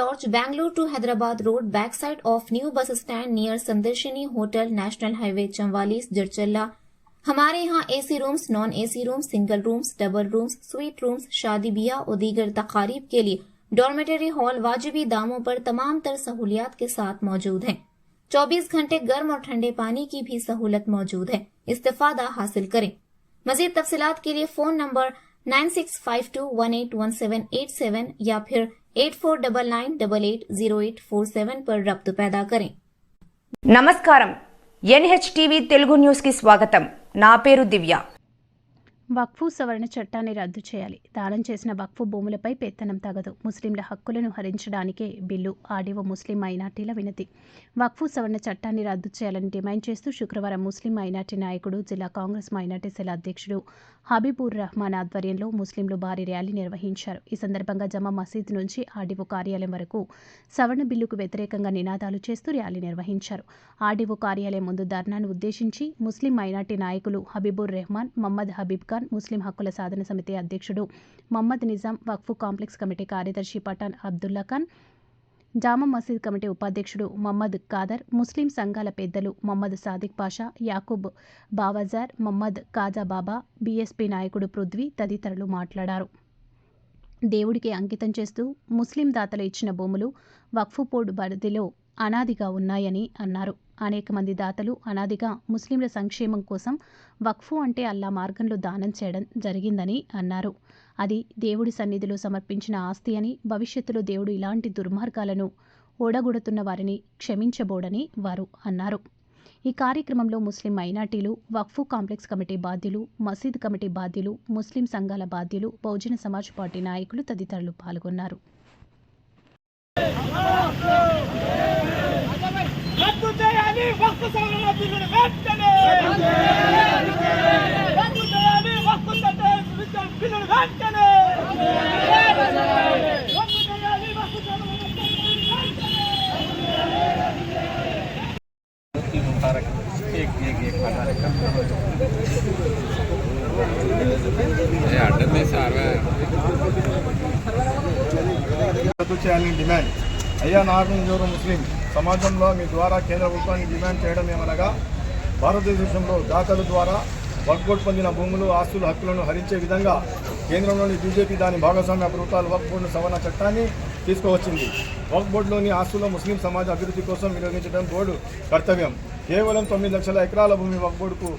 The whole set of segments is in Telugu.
Lodge, Bangalore to Hyderabad Road, backside of new bus stand near Sandarshini Hotel, National Highway, Chamwalis, Jirchalla. हमारे यहाँ AC rooms non AC rooms single rooms double rooms suite rooms शादी ब्याह और दीगर तकारीब के लिए डॉर्मेटरी हॉल वाजिबी दामों पर तमाम तर सहूलियात के साथ मौजूद हैं। 24 घंटे गर्म और ठंडे पानी की भी सहूलत मौजूद है। इस्तेफादा हासिल करें। मजीद तफसीलात के लिए phone number nine six five two one eight one seven eight seven या फिर eight four double nine double eight zero eight four seven पर रब्त पैदा करें నమస్కారం ఎన్హెచ్టీవీ తెలుగు న్యూస్కి స్వాగతం నా పేరు దివ్య వక్ఫు సవరణ చట్టాన్ని రద్దు చేయాలి. దానం చేసిన వక్ఫు భూములపై పెత్తనం తగదు. ముస్లింల హక్కులను హరించడానికే బిల్లు ఆడివో ముస్లిం మైనార్టీల వినతి. వక్ఫు సవరణ చట్టాన్ని రద్దు చేయాలని డిమాండ్ చేస్తూ శుక్రవారం ముస్లిం మైనార్టీ నాయకుడు జిల్లా కాంగ్రెస్ మైనార్టీ సెల్ అధ్యక్షుడు హబీబుర్ రహమాన్ ఆధ్వర్యంలో ముస్లింలు భారీ ర్యాలీ నిర్వహించారు. ఈ సందర్భంగా జమా మసీద్ నుంచి ఆర్డీఓ కార్యాలయం వరకు సవరణ బిల్లుకు వ్యతిరేకంగా నినాదాలు చేస్తూ ర్యాలీ నిర్వహించారు. ఆర్డీఓ కార్యాలయం ముందు ధర్నాను ఉద్దేశించి ముస్లిం మైనార్టీ నాయకులు హబీబుర్ రెహమాన్ మహమ్మద్ హబీబ్ ఖాన్ ముస్లిం హక్కుల సాధన సమితి అధ్యక్షుడు మహమ్మద్ నిజాం వక్ఫ్ కాంప్లెక్స్ కమిటీ కార్యదర్శి పఠాన్ అబ్దుల్లా ఖాన్ జామా మసీద్ కమిటీ ఉపాధ్యక్షుడు మహమ్మద్ ఖాదర్ ముస్లిం సంఘాల పెద్దలు మహమ్మద్ సాదిక్ పాషా యాకూబ్ బావజార్ మహమ్మద్ కాజా బాబా బీఎస్పీ నాయకుడు పృథ్వీ తదితరులు మాట్లాడారు. దేవుడికి అంకితం చేస్తూ ముస్లిం దాతలు ఇచ్చిన భూములు వక్ఫ్ బోర్డు పరిధిలో అనాదిగా ఉన్నాయని అన్నారు. అనేక మంది దాతలు అనాదిగా ముస్లింల సంక్షేమం కోసం వక్ఫు అంటే అల్లా మార్గంలో దానం చేయడం జరిగిందని అన్నారు. అది దేవుడి సన్నిధిలో సమర్పించిన ఆస్తి అని భవిష్యత్తులో దేవుడు ఇలాంటి దుర్మార్గాలను ఓడగొడుతున్న వారిని క్షమించబోడని వారు అన్నారు. ఈ కార్యక్రమంలో ముస్లిం మైనార్టీలు వక్ఫు కాంప్లెక్స్ కమిటీ బాధ్యులు మసీద్ కమిటీ బాధ్యులు ముస్లిం సంఘాల బాధ్యులు బహుజన సమాజ్ పార్టీ నాయకులు తదితరులు పాల్గొన్నారు. وقت سالنا بالغنى غدنا رجل ديالي وقت سالنا بالغنى غدنا رجل ديالي وقت سالنا मुबारक एक एक एक कार्यक्रम ये आठ में सारा तो चैलेंज डिमांड అయ్యా నార్మల్ ముస్లిం సమాజంలో మీ ద్వారా కేంద్ర ప్రభుత్వాన్ని డిమాండ్ చేయడం ఏమనగా భారతదేశంలో దాతల ద్వారా వక్బోర్డు పొందిన భూములు ఆస్తుల హక్కులను హరించే విధంగా కేంద్రంలోని బీజేపీ దాని భాగస్వామ్య ప్రభుత్వాలు వక్ బోర్డు సవరణ చట్టాన్ని తీసుకువచ్చింది. వక్ బోర్డులోని ఆస్తుల ముస్లిం సమాజ అభివృద్ధి కోసం వినియోగించడం బోర్డు కర్తవ్యం. కేవలం తొమ్మిది లక్షల ఎకరాల భూమి వక్ బోర్డుకు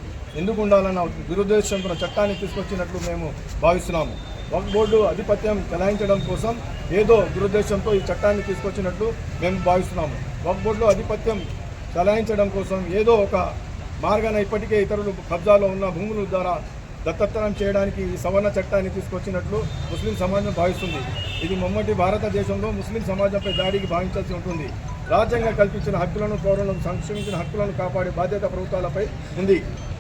ఎందుకు ఉండాలన్న దురుద్దేశంతో చట్టాన్ని తీసుకొచ్చినట్లు మేము భావిస్తున్నాము. వక్ బోర్డు ఆధిపత్యం చెలాయించడం కోసం ఏదో దురుద్దేశంతో ఈ చట్టాన్ని తీసుకొచ్చినట్లు మేము భావిస్తున్నాము. వక్ బోర్డులో ఆధిపత్యం చెలాయించడం కోసం ఏదో ఒక మార్గాన ఇప్పటికే ఇతరులు కబ్జాలో ఉన్న భూముల ద్వారా దత్తత్తరం చేయడానికి ఈ సవరణ చట్టాన్ని తీసుకొచ్చినట్లు ముస్లిం సమాజం భావిస్తుంది. ఇది మొమ్మటి భారతదేశంలో ముస్లిం సమాజంపై దాడికి భావించాల్సి ఉంటుంది. రాజ్యాంగం కల్పించిన హక్కులను పౌరులను సంక్షమించిన హక్కులను కాపాడే బాధ్యత ప్రభుత్వాలపై ఉంది.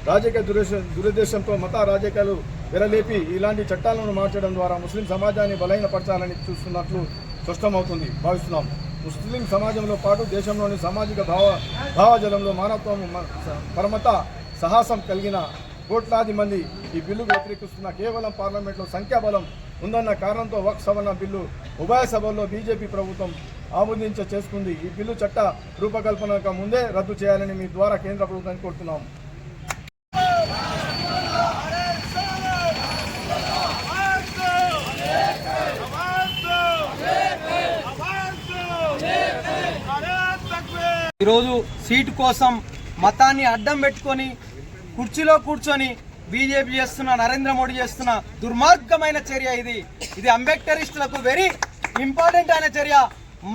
రాజకీయ దురుద్దేశ దురుద్దేశంతో మత రాజకీయాలు విరలేపి ఇలాంటి చట్టాలను మార్చడం ద్వారా ముస్లిం సమాజాన్ని బలహీనపరచాలని చూస్తున్నట్లు స్పష్టమవుతుంది. భావిస్తున్నాం. ముస్లిం సమాజంలో పాటు దేశంలోని సామాజిక భావ భావజలంలో మానవత్వం పరమత సాహసం కలిగిన కోట్లాది మంది ఈ బిల్లుకు వ్యతిరేకిస్తున్న కేవలం పార్లమెంట్లో సంఖ్యాబలం ఉందన్న కారణంతో వక్ సవరణ బిల్లు ఉభయ సభల్లో బీజేపీ ప్రభుత్వం ఆమోదించ చేసుకుంది. ఈ బిల్లు చట్ట రూపకల్పనకు ముందే రద్దు చేయాలని మీ ద్వారా కేంద్ర ప్రభుత్వాన్ని కోరుతున్నాం. ఈరోజు సీటు కోసం మతాన్ని అడ్డం పెట్టుకొని కుర్చీలో కూర్చొని బీజేపీ చేస్తున్న నరేంద్ర మోడీ చేస్తున్న దుర్మార్గమైన చర్య ఇది. ఇది అంబేద్కరిస్టులకు వెరీ ఇంపార్టెంట్ అయిన చర్య.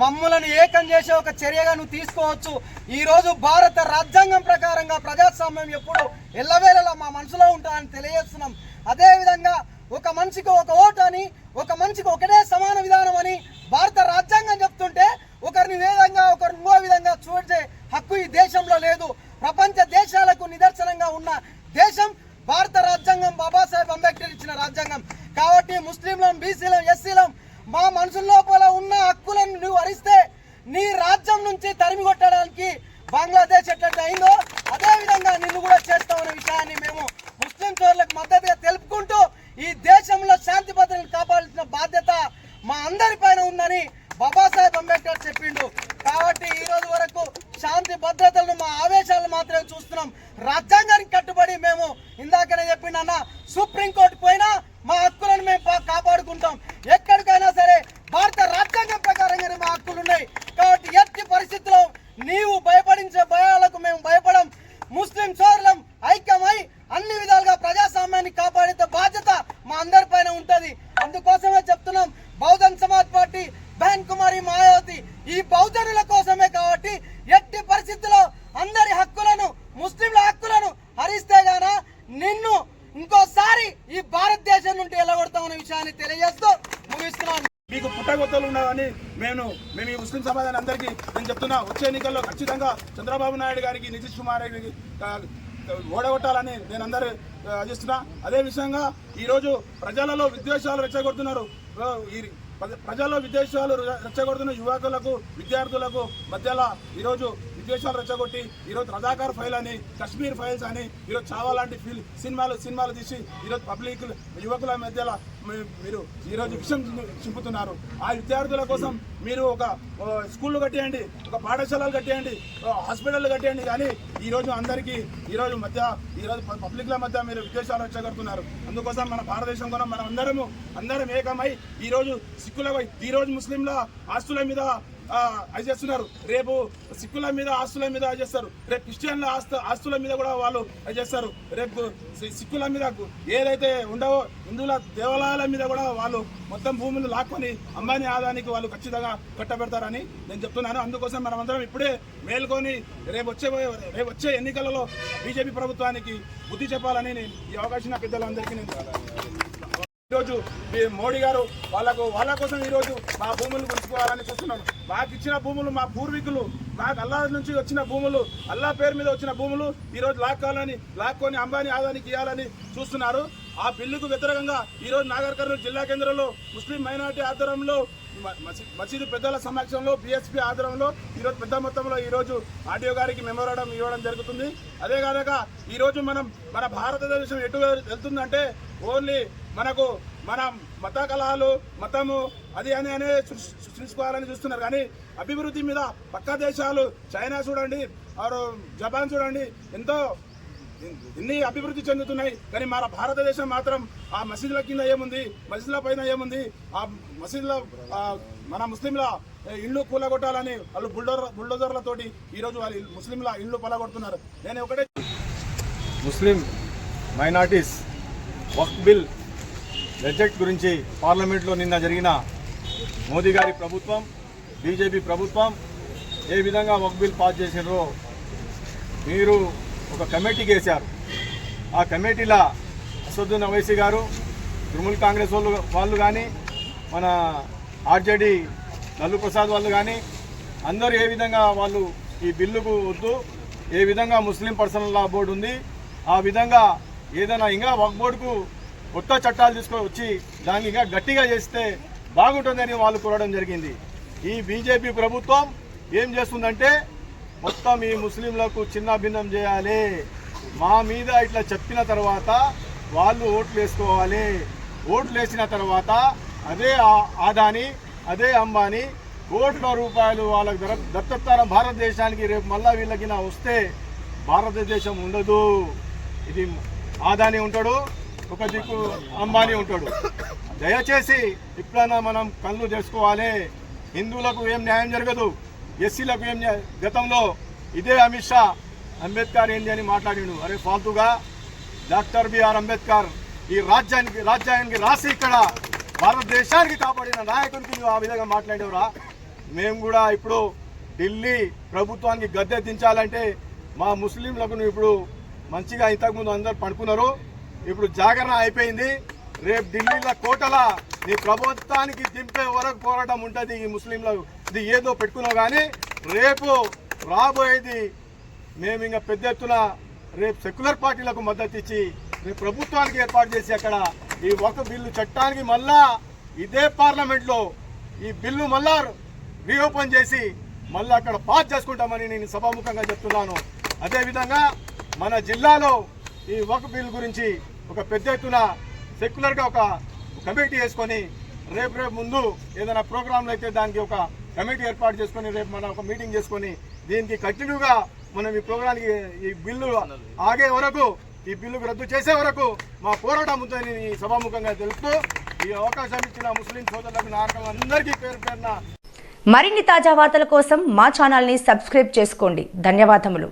మమ్ములను ఏకం చేసే ఒక చర్యగా నువ్వు తీసుకోవచ్చు. ఈరోజు భారత రాజ్యాంగం ప్రకారంగా ప్రజాస్వామ్యం ఎప్పుడు ఎల్లవేళలా మా మనసులో ఉంటామని తెలియజేస్తున్నాం. అదేవిధంగా ఒక మనిషికి ఒక ఓటు అని ఒక మనిషికి ఒకటే సమాన విధానం అని భారత రాజ్యాంగం చెప్తుంటే ఒకరిని ఏ విధంగా ఒకరు ఇంకో విధంగా చూడే హక్కు ఈ దేశంలో లేదు ప్రపంచ దేశాలకు నిదర్శనంగా ఉన్న దేశం భారత రాజ్యాంగం బాబాసాహెబ్ అంబేద్కర్ ఇచ్చిన రాజ్యాంగం కాబట్టి ముస్లింలం బీసీలం ఎస్సీలం మా మనసు లోపల ఉన్న హక్కులను నువ్వు హరిస్తే నీ రాజ్యం నుంచి తరిమి కొట్టడానికి బంగ్లాదేశ్ ఎట్లయితే అయిందో అదేవిధంగా నిన్ను కూడా చేస్తామనే విషయాన్ని మేము ముస్లిం చోర్లకు మద్దతుగా తెలుపుకుంటూ ఈ దేశంలో శాంతి భద్రతను కాపాడాల్సిన బాధ్యత మా అందరి పైన ఉందని బాబాసాహెబ్ అంబేద్కర్ చెప్పిండు. కాబట్టి ఈ రోజు వరకు శాంతి భద్రతలను మా ఆవేశాలను మాత్రమే చూస్తున్నాం. రాజ్యాంగానికి కట్టుబడి మేము ఇందాకనే చెప్పిండన్న సుప్రీంకోర్టు పోయినా మా హక్కులను మేము కాపాడుకుంటాం. ఎక్కడికైనా సరే భారత రాజ్యాంగం ప్రకారంగానే మా హక్కులు ఉన్నాయి. కాబట్టి ఎట్టి పరిస్థితుల్లో నీవు భయపడించే భయాలకు మేము భయపడం ముస్లిం సోదరులం ఐక్యమై అన్ని విధాలుగా ప్రజాస్వామ్యాన్ని కాపాడే బాధ్యత మా అందరి పైన ఉంటది అందుకోసమే చెప్తున్నాం బహుజన్ సమాజ్ పార్టీ బహన్ కుమారి మాయావతి ఈ బహుజనుల కోసమే కాబట్టి ఎట్టి పరిస్థితుల్లో అందరి హక్కులను ముస్లింల హక్కులను హరిస్తే గాన నిన్ను ఇంకోసారి ఈ భారతదేశం నుండి ఎలగొడతామనే విషయాన్ని తెలియజేస్తూ భావిస్తున్నాను. మీకు పుట్టగొత్తలు ఉన్నాయని మేము మేము ఈ ముస్లిం సమాజాన్ని అందరికీ నేను చెప్తున్నా. వచ్చే ఎన్నికల్లో ఖచ్చితంగా చంద్రబాబు నాయుడు గారికి నితీష్ కుమార్ గారికి ఓడగొట్టాలని నేను అందరూ ఆశిస్తున్నా. అదే విషయంగా ఈరోజు ప్రజలలో విద్వేషాలు రెచ్చగొడుతున్నారు. ఈ ప్రజల్లో విద్వేషాలు రెచ్చగొడుతున్న యువకులకు విద్యార్థులకు మధ్యలో ఈరోజు విద్వేషాలు రెచ్చగొట్టి ఈరోజు రజాకార్ ఫైల్ అని కశ్మీర్ ఫైల్స్ అని ఈరోజు చావా లాంటి ఫిల్ సినిమాలు సినిమాలు తీసి ఈరోజు పబ్లిక్ యువకుల మధ్యలో మీ- మీరు ఈరోజు విషయం చింపుతున్నారు. ఆ విద్యార్థుల కోసం మీరు ఒక స్కూళ్ళు కట్టేయండి ఒక పాఠశాలలు కట్టేయండి హాస్పిటల్ కట్టేయండి కానీ ఈరోజు అందరికీ ఈరోజు మధ్య ఈరోజు పబ్లిక్ల మధ్య మీరు విద్వేషాలు రెచ్చగొడుతున్నారు. అందుకోసం మన భారతదేశం కూడా మనం అందరము అందరం ఏకమై ఈరోజు సిక్కుల ఈరోజు ముస్లింల ఆస్తుల మీద అది చేస్తున్నారు. రేపు సిక్కుల మీద ఆస్తుల మీద అది చేస్తారు. రేపు క్రిస్టియన్ల ఆస్తు ఆస్తుల మీద కూడా వాళ్ళు అది చేస్తారు. రేపు సిక్కుల మీద ఏదైతే ఉండవో హిందువుల దేవాలయాల మీద కూడా వాళ్ళు మొత్తం భూములు లాక్కొని అంబానీ ఆదానికి వాళ్ళు ఖచ్చితంగా కట్టబెడతారని నేను చెప్తున్నాను. అందుకోసం మనమందరం ఇప్పుడే మేల్కొని రేపు వచ్చే రేపు వచ్చే ఎన్నికలలో బీజేపీ ప్రభుత్వానికి బుద్ధి చెప్పాలని నేను ఈ అవకాశం నా పెద్దలందరికీ నేను ఈరోజు మీ మోడీ గారు వాళ్ళకు వాళ్ళ కోసం ఈరోజు మా భూములు గుంచుకోవాలని చూస్తున్నాను మాకు ఇచ్చిన భూములు మా పూర్వీకులు మాకు అల్లా నుంచి వచ్చిన భూములు అల్లా పేరు మీద వచ్చిన భూములు ఈరోజు లాక్కోవాలని లాక్కొని అంబానీ ఆదానికి ఇవ్వాలని చూస్తున్నారు. ఆ బిల్లుకు వ్యతిరేకంగా ఈరోజు నాగర్ కర్నూలు జిల్లా కేంద్రంలో ముస్లిం మైనార్టీ ఆధ్వర్యంలో మసీదు పెద్దల సమక్షంలో బీఎస్పీ ఆధ్వర్యంలో ఈరోజు పెద్ద మొత్తంలో ఈరోజు ఆర్డీఓ గారికి మెమోరాండం ఇవ్వడం జరుగుతుంది. అదే కాక ఈరోజు మనం మన భారతదేశం ఎటు వెళ్తుందంటే ఓన్లీ మనకు మన మత కళాలు మతము అది అని అనే సృష్- సృష్టించుకోవాలని చూస్తున్నారు. కానీ అభివృద్ధి మీద పక్క దేశాలు చైనా చూడండి ఆరు జపాన్ చూడండి ఎంతో ఇన్ని అభివృద్ధి చెందుతున్నాయి. కానీ మన భారతదేశం మాత్రం ఆ మసీదుల కింద ఏముంది మసీదుల పైన ఏముంది ఆ మసీదుల మన ముస్లింల ఇళ్ళు కూలగొట్టాలని వాళ్ళు బుల్డోర్ బుల్డోజర్లతోటి ఈరోజు వాళ్ళు ముస్లింల ఇళ్ళు పలగొడుతున్నారు. నేను ఒకటే ముస్లిం మైనార్టీస్ వక్ బిల్ బడ్జెట్ గురించి పార్లమెంట్లో నిన్న జరిగిన మోదీ గారి ప్రభుత్వం బీజేపీ ప్రభుత్వం ఏ విధంగా వక్ బిల్ పాస్ చేసినారో మీరు ఒక కమిటీకి వేశారు ఆ కమిటీలో అసదుద్దీన్ అవైసీ గారు తృణమూల్ కాంగ్రెస్ వాళ్ళు వాళ్ళు కానీ మన ఆర్జేడీ లల్లు ప్రసాద్ వాళ్ళు కానీ అందరూ ఏ విధంగా వాళ్ళు ఈ బిల్లుకు వద్దు ఏ విధంగా ముస్లిం పర్సనల్ లా బోర్డు ఉంది ఆ విధంగా ఏదైనా ఇంకా వక్ బోర్డుకు కొత్త చట్టాలు తీసుకొని వచ్చి దాన్ని ఇంకా గట్టిగా చేస్తే బాగుంటుందని వాళ్ళు కోరడం జరిగింది. ఈ బీజేపీ ప్రభుత్వం ఏం చేస్తుందంటే మొత్తం ఈ ముస్లింలకు చిన్న భిన్నం చేయాలి. మా మీద ఇట్లా చెప్పిన తర్వాత వాళ్ళు ఓట్లు వేసుకోవాలి. ఓట్లు వేసిన తర్వాత అదే ఆదాని అదే అంబానీ కోట్ల రూపాయలు వాళ్ళకి దర దత్తత్తారం భారతదేశానికి రేపు మళ్ళా వీళ్ళకి వస్తే భారతదేశం ఉండదు. ఇది ఆదాని ఉంటాడు. ఒక దిక్కు అంబానీ ఉంటాడు. దయచేసి ఇప్పుడైనా మనం కళ్ళు తెరుచుకోవాలి. హిందువులకు ఏం న్యాయం జరగదు. ఎస్సీలకు ఏం న్యాయం? గతంలో ఇదే అమిత్ షా అంబేద్కర్ ఏంది అని మాట్లాడిండు. అరే ఫాల్తుగా. డాక్టర్ బిఆర్ అంబేద్కర్ ఈ రాజ్యానికి రాజ్యాంగానికి రాసి ఇక్కడ భారతదేశానికి కాపాడిన నాయకునికి నువ్వు ఆ విధంగా మాట్లాడేవరా? మేము కూడా ఇప్పుడు ఢిల్లీ ప్రభుత్వానికి గద్దె దించాలంటే మా ముస్లింలకు నువ్వు ఇప్పుడు మంచిగా ఇంతకుముందు అందరు పడుకున్నారు. ఇప్పుడు జాగరణ అయిపోయింది. రేపు ఢిల్లీలో కోటల నీ ప్రభుత్వానికి దింపే వరకు పోరాటం ఉంటుంది ఈ ముస్లింల. ఇది ఏదో పెట్టుకున్నావు కానీ రేపు రాబోయేది మేము ఇంకా పెద్ద ఎత్తున రేపు సెక్యులర్ పార్టీలకు మద్దతు ఇచ్చి రేపు ప్రభుత్వానికి ఏర్పాటు చేసి అక్కడ ఈ ఒక బిల్లు చట్టానికి మళ్ళా ఇదే పార్లమెంట్లో ఈ బిల్లు మళ్ళా రీఓపెన్ చేసి మళ్ళీ అక్కడ పాస్ చేసుకుంటామని నేను సభాముఖంగా చెప్తున్నాను. అదేవిధంగా మన జిల్లాలో ఈ ఒక బిల్ గురించి ఒక పెద్ద ఎత్తున సెక్యులర్గా ఒక కమిటీ వేసుకొని రేపు రేపు ముందు ఏదైనా ప్రోగ్రాంలు అయితే దానికి ఒక కమిటీ ఏర్పాటు చేసుకొని రేపు మనం ఒక మీటింగ్ చేసుకొని దీనికి కంటిన్యూగా మనం ఈ ప్రోగ్రాంకి ఈ బిల్లు ఆగే వరకు ఈ బిల్లుకు రద్దు చేసే వరకు మా పోరాటం ఉందని ఈ సభాముఖంగా తెలుపుతూ ఈ అవకాశం ఇచ్చిన ముస్లిం సోదరులకు నాయకులు అందరికీ పేరు పేరున మరిన్ని తాజా వార్తల కోసం మా ఛానల్ని సబ్స్క్రైబ్ చేసుకోండి. ధన్యవాదములు.